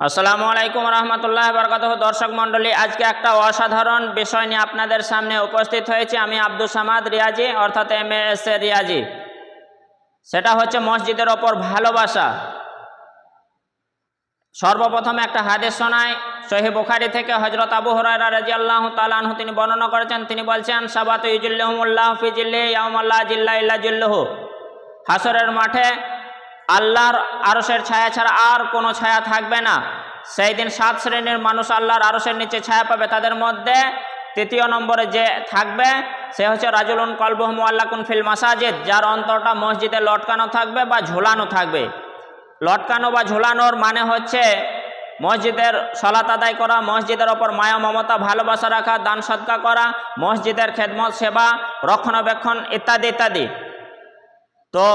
আসসালামু আলাইকুম রহমতুল্লাহ বরকাত দর্শক মণ্ডলী, আজকে একটা অসাধারণ বিষয় নিয়ে আপনাদের সামনে উপস্থিত হয়েছি আমি আব্দুল সামাদ রিয়াজি, অর্থাৎ এম এস এ রিয়াজি। সেটা হচ্ছে মসজিদের ওপর ভালোবাসা। সর্বপ্রথম একটা হাদিস শোনায় সহি বুখারি থেকে হজরত আবু হরাইরা রাজি আল্লাহ তালানহু তিনি বর্ণনা করেছেন, তিনি বলছেন, সাবাত ইজুল্লাহমুল্লাহ ফিজিল্লি ইয়ামাল্লাহ জিল্লা ইল্লা জিল্লহু। হাসরের মাঠে আল্লাহর আরসের ছায়া ছাড়া আর কোনো ছায়া থাকবে না। সেই দিন সাত শ্রেণির মানুষ আল্লাহর আরসের নিচে ছায়া পাবে। তাদের মধ্যে তৃতীয় নম্বরে যে থাকবে, সে হচ্ছে রাজুলুন কলবহমু আল্লাকুন ফিল মাসাজিদ, যার অন্তরটা মসজিদে লটকানো থাকবে বা ঝোলানো থাকবে। লটকানো বা ঝোলানোর মানে হচ্ছে মসজিদের সলাত আদায় করা, মসজিদের ওপর মায়া, মমতা, ভালোবাসা রাখা, দান সৎকা করা, মসজিদের খেদমত, সেবা, রক্ষণাবেক্ষণ ইত্যাদি ইত্যাদি। তো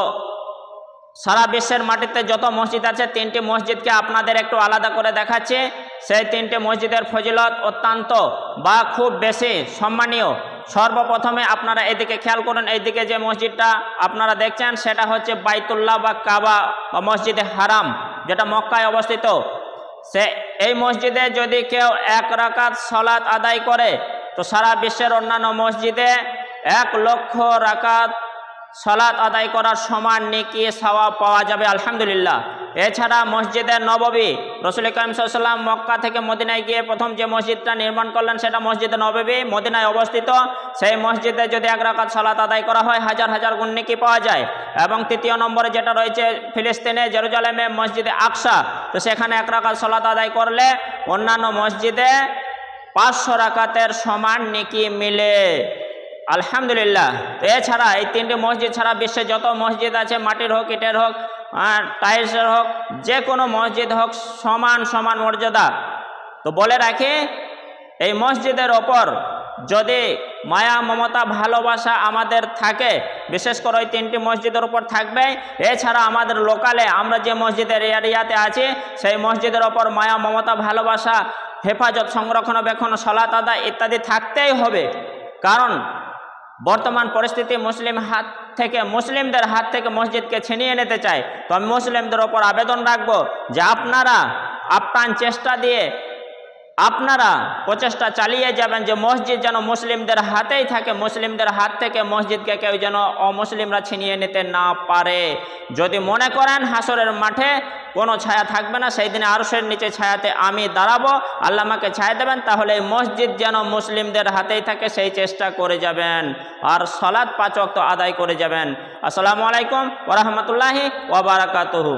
সারা বিশ্বের মাটিতে যত মসজিদ আছে, তিনটি মসজিদকে আপনাদের একটু আলাদা করে দেখাচ্ছে। সেই তিনটি মসজিদের ফজিলত অত্যন্ত বা খুব বেশি সম্মানীয়। সর্বপ্রথমে আপনারা এদিকে খেয়াল করুন, এইদিকে যে মসজিদটা আপনারা দেখছেন, সেটা হচ্ছে বাইতুল্লাহ বা কাবা বা মসজিদে হারাম, যেটা মক্কায় অবস্থিত। সে, এই মসজিদে যদি কেউ এক রাকাত সলাৎ আদায় করে, তো সারা বিশ্বের অন্যান্য মসজিদে এক লক্ষ রাকাত সলাৎ আদায় করার সমান নেকি সাওয়া পাওয়া যাবে, আলহামদুলিল্লাহ। এছাড়া মসজিদে নববী, রসুল করিম সাল্লাম মক্কা থেকে মদিনায় গিয়ে প্রথম যে মসজিদটা নির্মাণ করলেন সেটা মসজিদে নববী, মদিনায় অবস্থিত। সেই মসজিদে যদি এক রাকাত সলাৎ আদায় করা হয়, হাজার হাজার গুণ নেকি পাওয়া যায়। এবং তৃতীয় নম্বরে যেটা রয়েছে, ফিলিস্তিনে জেরুজালেমে মসজিদে আকসা। তো সেখানে এক রাকাত সলাৎ আদায় করলে অন্যান্য মসজিদে পাঁচশো রাকাতের সমান নেকি মিলে। আলহামদুলিল্লাহ। তো এছাড়া এই তিনটি মসজিদ ছাড়া বিশ্বে যত মসজিদ আছে, মাটির হোক, ইটের হোক, আর টাইলসের হোক, যে কোনো মসজিদ হোক, সমান সমান মর্যাদা। তো বলে রাখি, এই মসজিদের ওপর যদি মায়া, মমতা, ভালোবাসা আমাদের থাকে, বিশেষ করে ওই তিনটি মসজিদের উপর থাকবে, এছাড়া আমাদের লোকালে আমরা যে মসজিদের এরিয়াতে আছি, সেই মসজিদের ওপর মায়া, মমতা, ভালোবাসা, হেফাজত সংরক্ষণাবেক্ষণ সলাত আদা ইত্যাদি থাকতেই হবে। কারণ বর্তমান পরিস্থিতি মুসলিম হাত থেকে, মুসলিমদের হাত থেকে মসজিদকে ছিনিয়ে নিতে চায় তো আমি মুসলিমদের ওপর আবেদন রাখব যে আপনারা আপ্রাণ চেষ্টা দিয়ে আপনারা প্রচেষ্টা চালিয়ে যাবেন যে মসজিদ যেন মুসলিমদের হাতেই থাকে, মুসলিমদের হাত থেকে মসজিদকে কেউ যেন অমুসলিমরা ছিনিয়ে নিতে না পারে। যদি মনে করেন হাসরের মাঠে কোনো ছায়া থাকবে না সেই দিনে আরশের নিচে ছায়াতে আমি দাঁড়াবো, আল্লাহ আমাকে ছায়া দেবেন, তাহলে এই মসজিদ যেন মুসলিমদের হাতেই থাকে, সেই চেষ্টা করে যাবেন। আর সলাৎ পাচক তো আদায় করে যাবেন। আসসালামু আলাইকুম ওরহমতুল্লাহি ওবরাকাতহু